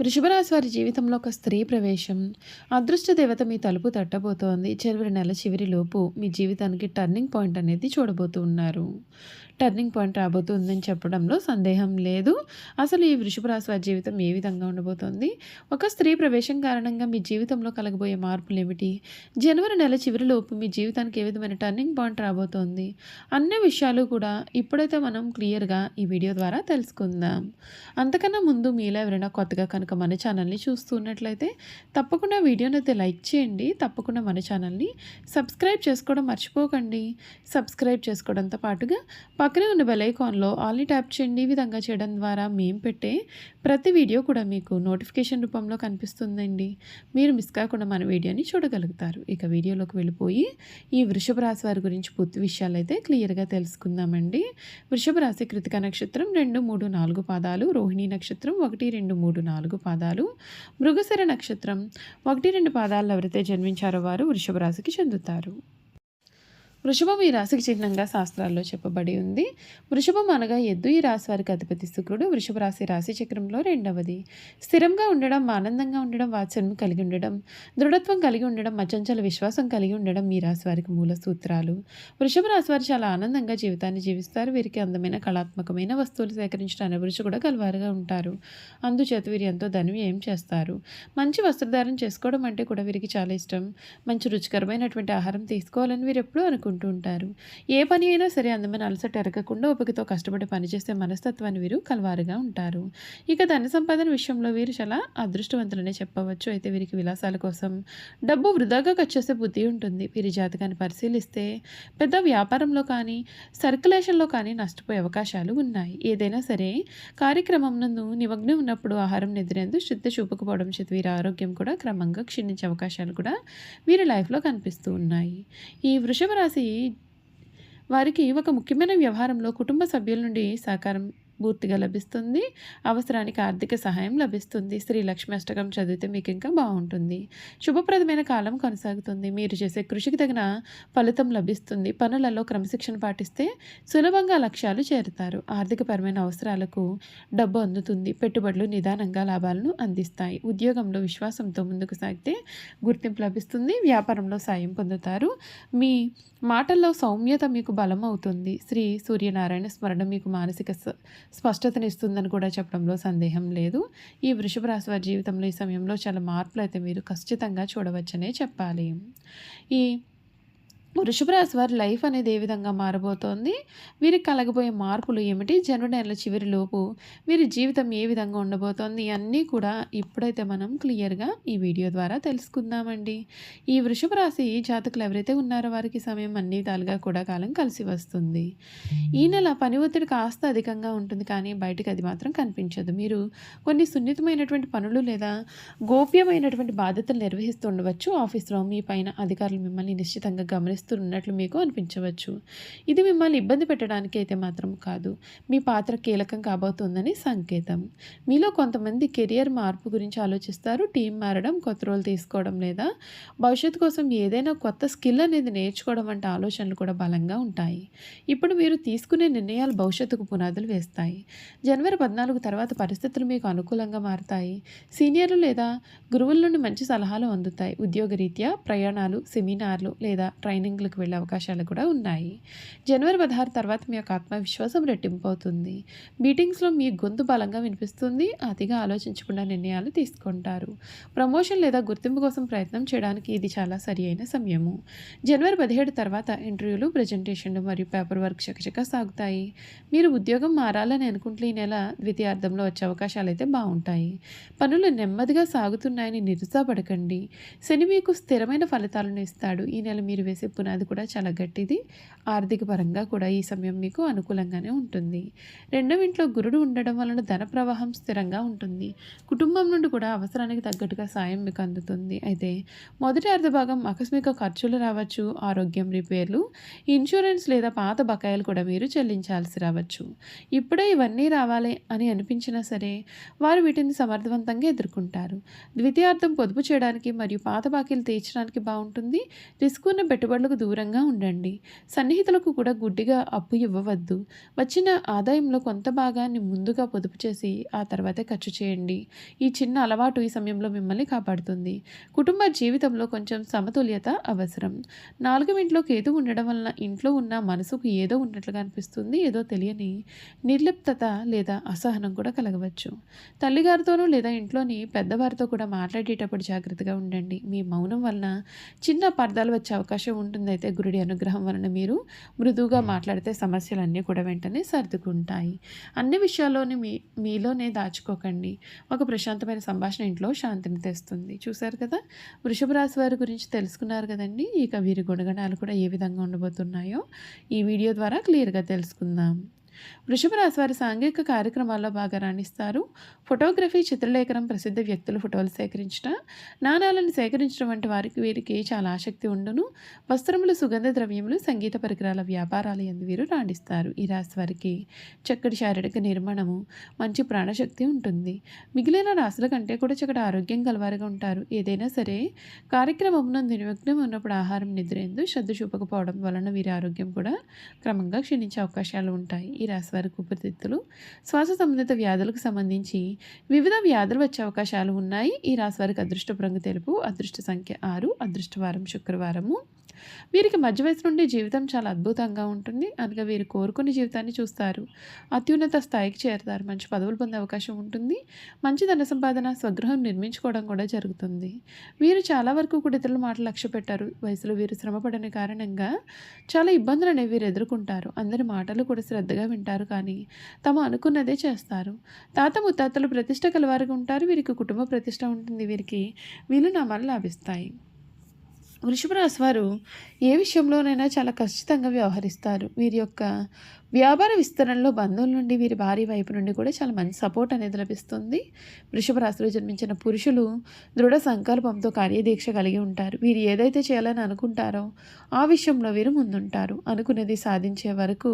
వృషభరాశి వారి జీవితంలో ఒక స్త్రీ ప్రవేశం. అదృష్ట దేవత మీ తలుపు తట్టబోతోంది. చివరి నెల చివరి లోపు మీ జీవితానికి టర్నింగ్ పాయింట్ అనేది చూడబోతూ ఉన్నారు. టర్నింగ్ పాయింట్ రాబోతుందని చెప్పడంలో సందేహం లేదు. అసలు ఈ వృషభ రాశి వారి జీవితం ఏ విధంగా ఉండబోతోంది? ఒక స్త్రీ ప్రవేశం కారణంగా మీ జీవితంలో కలగబోయే మార్పులు ఏమిటి జనవరి నెల చివరిలోపు మీ జీవితానికి ఏ విధమైన టర్నింగ్ పాయింట్ రాబోతోంది? అన్ని విషయాలు కూడా ఇప్పుడైతే మనం క్లియర్గా ఈ వీడియో ద్వారా తెలుసుకుందాం. అంతకన్నా ముందు మీలో ఎవరైనా కొత్తగా కనుక మన ఛానల్ని చూస్తున్నట్లయితే తప్పకుండా వీడియోని అయితే లైక్ చేయండి. తప్పకుండా మన ఛానల్ని సబ్స్క్రైబ్ చేసుకోవడం మర్చిపోకండి. సబ్స్క్రైబ్ చేసుకోవడంతో పాటుగా పక్కనే ఉన్న బెల్ ఐకాన్లో ఆల్ని ట్యాప్ చేయండి. ఈ విధంగా చేయడం ద్వారా మేము పెట్టే ప్రతి వీడియో కూడా మీకు నోటిఫికేషన్ రూపంలో కనిపిస్తుందండి. మీరు మిస్ కాకుండా మన వీడియోని చూడగలుగుతారు. ఇక వీడియోలోకి వెళ్ళిపోయి ఈ వృషభ రాశి వారి గురించి పూర్తి విషయాలు అయితే క్లియర్గా తెలుసుకుందామండి. వృషభ రాశి కృతిక నక్షత్రం రెండు మూడు నాలుగు పాదాలు. రోహిణి నక్షత్రం ఒకటి రెండు మూడు నాలుగు పాదాలు. మృగశర నక్షత్రం ఒకటి రెండు పాదాలు ఎవరైతే జన్మించారో వారు వృషభ రాశికి చెందుతారు. వృషభం ఈ రాశికి చిహ్నంగా శాస్త్రాల్లో చెప్పబడి ఉంది. వృషభం అనగా ఎద్దు. ఈ రాశి వారికి అధిపతి శుక్రుడు. వృషభ రాశి రాశి చక్రంలో రెండవది. స్థిరంగా ఉండడం ఆనందంగా ఉండడం వాత్సల్యం కలిగి ఉండడం దృఢత్వం కలిగి ఉండడం అచంచల విశ్వాసం కలిగి ఉండడం ఈ రాశి వారికి మూల సూత్రాలు. వృషభ రాశి వారు చాలా ఆనందంగా జీవితాన్ని జీవిస్తారు. వీరికి అందమైన కళాత్మకమైన వస్తువులు సేకరించడం అభిరుచి కూడా కలవారుగా ఉంటారు. అందుచేత వీరు ఎంతో ధనం ఏం చేస్తారు? మంచి వస్త్రధారణ చేసుకోవడం అంటే కూడా వీరికి చాలా ఇష్టం. మంచి రుచికరమైనటువంటి ఆహారం తీసుకోవాలని వీరు ఎప్పుడూ అనుకుంటారు. ఉంటారు. ఏ పని అయినా సరే అందమైన అలసట ఎరగకుండా ఓపికతో కష్టపడి పనిచేసే మనస్తత్వాన్ని వీరు కలవారుగా ఉంటారు. ఇక ధన సంపాదన విషయంలో వీరు చాలా అదృష్టవంతులనే చెప్పవచ్చు. అయితే వీరికి విలాసాల కోసం డబ్బు వృధాగా ఖర్చు చేసే బుద్ధి ఉంటుంది. వీరి జాతకాన్ని పరిశీలిస్తే పెద్ద వ్యాపారంలో కానీ సర్క్యులేషన్లో కానీ నష్టపోయే అవకాశాలు ఉన్నాయి. ఏదైనా సరే కార్యక్రమం నందు నిమగ్నం ఉన్నప్పుడు ఆహారం నిద్రేందు శ్రద్ధ చూపకపోవడం చేత వీరి ఆరోగ్యం కూడా క్రమంగా క్షీణించే అవకాశాలు కూడా వీరి లైఫ్లో కనిపిస్తూ ఉన్నాయి. ఈ వృషభ రాశి వారికి ఒక ముఖ్యమైన వ్యవహారంలో కుటుంబ సభ్యుల నుండి సహకారం పూర్తిగా లభిస్తుంది. అవసరానికి ఆర్థిక సహాయం లభిస్తుంది. శ్రీ లక్ష్మి అష్టకం చదివితే మీకు ఇంకా బాగుంటుంది. శుభప్రదమైన కాలం కొనసాగుతుంది. మీరు చేసే కృషికి తగిన ఫలితం లభిస్తుంది. పనులలో క్రమశిక్షణ పాటిస్తే సులభంగా లక్ష్యాలు చేరుతారు. ఆర్థికపరమైన అవసరాలకు డబ్బు అందుతుంది. పెట్టుబడులు నిదానంగా లాభాలను అందిస్తాయి. ఉద్యోగంలో విశ్వాసంతో ముందుకు సాగితే గుర్తింపు లభిస్తుంది. వ్యాపారంలో సాయం పొందుతారు. మీ మాటల్లో సౌమ్యత మీకు బలం అవుతుంది శ్రీ సూర్యనారాయణ స్మరణ మీకు మానసిక స్పష్టతనిస్తుందని కూడా చెప్పడంలో సందేహం లేదు. ఈ వృషభ రాశి వారి జీవితంలో ఈ సమయంలో చాలా మార్పులు అయితే మీరు ఖచ్చితంగా చూడవచ్చనే చెప్పాలి. ఈ వృషభరాశి వారి లైఫ్ అనేది ఏ విధంగా మారబోతోంది? వీరికి కలగబోయే మార్పులు ఏమిటి? జనవరి నెల చివరిలోపు వీరి జీవితం ఏ విధంగా ఉండబోతోంది? అన్నీ కూడా ఇప్పుడైతే మనం క్లియర్గా ఈ వీడియో ద్వారా తెలుసుకుందామండి. ఈ వృషభ రాశి జాతకులు ఎవరైతే ఉన్నారో వారికి సమయం అన్ని విధాలుగా కూడా కాలం కలిసి వస్తుంది. ఈ నెల పని ఒత్తిడి కాస్త అధికంగా ఉంటుంది కానీ బయటకు అది మాత్రం కనిపించదు. మీరు కొన్ని సున్నితమైనటువంటి పనులు లేదా గోప్యమైనటువంటి బాధ్యతలు నిర్వహిస్తుండవచ్చు ఆఫీస్లో మీ పైన అధికారులు మిమ్మల్ని నిశ్చితంగా చేస్తున్నట్లు మీకు అనిపించవచ్చు. ఇది మిమ్మల్ని ఇబ్బంది పెట్టడానికి అయితే మాత్రం కాదు. మీ పాత్ర కీలకం కాబోతోందని సంకేతం. మీలో కొంతమంది కెరియర్ మార్పు గురించి ఆలోచిస్తారు. టీం మారడం కొత్త రోల్ తీసుకోవడం లేదా భవిష్యత్తు కోసం ఏదైనా కొత్త స్కిల్ అనేది నేర్చుకోవడం వంటి ఆలోచనలు కూడా బలంగా ఉంటాయి. ఇప్పుడు మీరు తీసుకునే నిర్ణయాలు భవిష్యత్తుకు పునాదులు వేస్తాయి. జనవరి పద్నాలుగు తర్వాత పరిస్థితులు మీకు అనుకూలంగా మారుతాయి. సీనియర్లు లేదా గురువుల నుండి మంచి సలహాలు అందుతాయి. ఉద్యోగరీత్యా ప్రయాణాలు సెమినార్లు లేదా ట్రైనింగ్ ట్రైనింగ్లకు వెళ్ళే అవకాశాలు కూడా ఉన్నాయి. జనవరి పదహారు తర్వాత మీ యొక్క ఆత్మవిశ్వాసం రెట్టింపు అవుతుంది. మీటింగ్స్లో మీ గొంతు బలంగా వినిపిస్తుంది. అతిగా ఆలోచించకుండా నిర్ణయాలు తీసుకుంటారు. ప్రమోషన్ లేదా గుర్తింపు కోసం ప్రయత్నం చేయడానికి ఇది చాలా సరి అయిన సమయము. జనవరి పదిహేడు తర్వాత ఇంటర్వ్యూలు ప్రజెంటేషన్లు మరియు పేపర్ వర్క్ చకచకా సాగుతాయి. మీరు ఉద్యోగం మారాలని అనుకుంటే ఈ నెల ద్వితీయార్థంలో వచ్చే అవకాశాలు అయితే బాగుంటాయి. పనులు నెమ్మదిగా సాగుతున్నాయని నిరుత్సాహపడకండి. శని మీకు స్థిరమైన ఫలితాలను ఇస్తాడు. ఈ నెల మీరు వేసే తీసుకున్నది కూడా చాలా గట్టిది. ఆర్థిక పరంగా కూడా ఈ సమయం మీకు అనుకూలంగానే ఉంటుంది. రెండవ ఇంట్లో గురుడు ఉండడం వలన ధన ప్రవాహం స్థిరంగా ఉంటుంది. కుటుంబం నుండి కూడా అవసరానికి తగ్గట్టుగా సాయం మీకు అందుతుంది. అయితే మొదటి అర్ధభాగం ఆకస్మిక ఖర్చులు రావచ్చు ఆరోగ్యం రిపేర్లు ఇన్సూరెన్స్ లేదా పాత బకాయిలు కూడా మీరు చెల్లించాల్సి రావచ్చు. ఇప్పుడే ఇవన్నీ రావాలి అని అనిపించినా సరే వారు వీటిని సమర్థవంతంగా ఎదుర్కొంటారు. ద్వితీయార్థం పొదుపు చేయడానికి మరియు పాత బాకీలు తీర్చడానికి బాగుంటుంది. రిస్క్ ఉన్న పెట్టుబడులు స్నేహితులకు దూరంగా ఉండండి. సన్నిహితులకు కూడా గుడ్డిగా అప్పు ఇవ్వవద్దు. వచ్చిన ఆదాయంలో కొంత భాగాన్ని ముందుగా పొదుపు చేసి ఆ తర్వాతే ఖర్చు చేయండి. ఈ చిన్న అలవాటు ఈ సమయంలో మిమ్మల్ని కాపాడుతుంది. కుటుంబ జీవితంలో కొంచెం సమతుల్యత అవసరం. నాలుగవ ఇంట్లో కేతు ఉండడం వలన ఇంట్లో ఉన్న మనసుకు ఏదో ఉన్నట్లుగా అనిపిస్తుంది ఏదో తెలియని నిర్లిప్తత లేదా అసహనం కూడా కలగవచ్చు. తల్లిగారితోనూ లేదా ఇంట్లోని పెద్దవారితో కూడా మాట్లాడేటప్పుడు జాగ్రత్తగా ఉండండి. మీ మౌనం వలన చిన్న పర్దాలు వచ్చే అవకాశం ఉంటుంది. అయితే గురుడి అనుగ్రహం వలన మీరు మృదువుగా మాట్లాడితే సమస్యలన్నీ కూడా వెంటనే సర్దుకుంటాయి. అన్ని విషయాల్లోని మీ మీలోనే దాచుకోకండి. ఒక ప్రశాంతమైన సంభాషణ ఇంట్లో శాంతిని తెస్తుంది. చూశారు కదా? వృషభ రాశి వారి గురించి తెలుసుకున్నారు కదండి? ఇక వీరి గుణగణాలు కూడా ఏ విధంగా ఉండబోతున్నాయో ఈ వీడియో ద్వారా క్లియర్గా తెలుసుకుందాం. వృషభ రాశి వారి సాంఘిక కార్యక్రమాల్లో బాగా రాణిస్తారు. ఫోటోగ్రఫీ చిత్రలేఖనం ప్రసిద్ధ వ్యక్తుల ఫోటోలు సేకరించడం నాణాలను సేకరించడం వంటి వారికి వీరికి చాలా ఆసక్తి ఉండును. వస్త్రములు సుగంధ ద్రవ్యములు సంగీత పరికరాల వ్యాపారాలు ఎందు వీరు రాణిస్తారు. ఈ రాశి వారికి చక్కటి శారీరక నిర్మాణము మంచి ప్రాణశక్తి ఉంటుంది. మిగిలిన రాశుల కంటే కూడా చక్కటి ఆరోగ్యం కలవారుగా ఉంటారు. ఏదైనా సరే కార్యక్రమం నిర్విఘ్నం ఉన్నప్పుడు ఆహారం నిద్ర ఎందు శ్రద్ధ చూపకపోవడం వలన వీరి ఆరోగ్యం కూడా క్రమంగా క్షీణించే అవకాశాలు ఉంటాయి. ఈ రాశి వారి కుపరితిత్తులు శ్వాస సంబంధిత వ్యాధులకు సంబంధించి వివిధ వ్యాధులు వచ్చే అవకాశాలు ఉన్నాయి. ఈ రాశి వారికి అదృష్ట రంగు తెలుపు అదృష్ట సంఖ్య ఆరు అదృష్టవారం శుక్రవారము. వీరికి మధ్య వయసు నుండి జీవితం చాలా అద్భుతంగా ఉంటుంది. అనగా వీరు కోరుకునే జీవితాన్ని చూస్తారు. అత్యున్నత స్థాయికి చేరుతారు. మంచి పదవులు పొందే అవకాశం ఉంటుంది. మంచి ధన సంపాదన స్వగృహం నిర్మించుకోవడం కూడా జరుగుతుంది. వీరు చాలా వరకు కూడా ఇతరుల మాటలు లక్ష్య పెట్టారు. వయసులో వీరు శ్రమపడని కారణంగా చాలా ఇబ్బందులు అనేవి వీరు ఎదుర్కొంటారు. అందరి మాటలు కూడా శ్రద్ధగా వింటారు కానీ తమ అనుకున్నదే చేస్తారు. తాత ముత్తాతలు ప్రతిష్ట కలవారుగా ఉంటారు. వీరికి కుటుంబ ప్రతిష్ట ఉంటుంది. వీరికి వీళ్ళు నామాలు లాభిస్తాయి. వృషభ రాశి వారు ఏ విషయంలోనైనా చాలా ఖచ్చితంగా వ్యవహరిస్తారు. వీరి యొక్క వ్యాపార విస్తరణలో బంధువుల నుండి వీరి భార్య వైపు నుండి కూడా చాలా మంచి సపోర్ట్ అనేది లభిస్తుంది. వృషభ రాశిలో జన్మించిన పురుషులు దృఢ సంకల్పంతో కార్యదీక్ష కలిగి ఉంటారు. వీరు ఏదైతే చేయాలని అనుకుంటారో ఆ విషయంలో వీరు ముందుంటారు. అనుకునేది సాధించే వరకు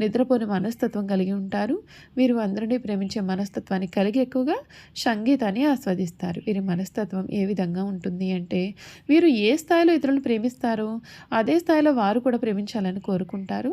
నిద్రపోని మనస్తత్వం కలిగి ఉంటారు. వీరు అందరినీ ప్రేమించే మనస్తత్వాన్ని కలిగి ఎక్కువగా సంగీతాన్ని ఆస్వాదిస్తారు. వీరి మనస్తత్వం ఏ విధంగా ఉంటుంది అంటే వీరు ఏ స్థాయిలో ఇతరులను ప్రేమిస్తారో అదే స్థాయిలో వారు కూడా ప్రేమించాలని కోరుకుంటారు.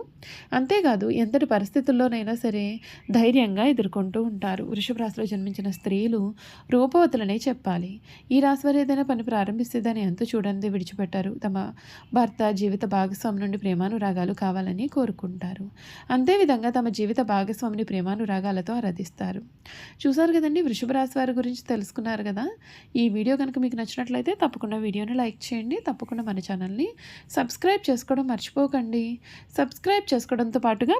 అంతేకాదు ఎంతటి పరిస్థితుల్లోనైనా సరే ధైర్యంగా ఎదుర్కొంటూ ఉంటారు. వృషభ రాశిలో జన్మించిన స్త్రీలు రూపవతులనే చెప్పాలి. ఈ రాశి వారు ఏదైనా పని ప్రారంభిస్తే దాన్ని ఎంతో చూడండి విడిచిపెట్టారు. తమ భర్త జీవిత భాగస్వామి నుండి ప్రేమానురాగాలు కావాలని కోరుకుంటారు. అంతేవిధంగా తమ జీవిత భాగస్వామిని ప్రేమానురాగాలతో ఆరాధిస్తారు. చూసారు కదండి? వృషభ రాశి వారి గురించి తెలుసుకున్నారు కదా? ఈ వీడియో కనుక మీకు నచ్చినట్లయితే తప్పకుండా వీడియోని లైక్ చేయండి. తప్పకుండా మన ఛానల్ని సబ్స్క్రైబ్ చేసుకోవడం మర్చిపోకండి. సబ్స్క్రైబ్ చేసుకోవడంతో పాటుగా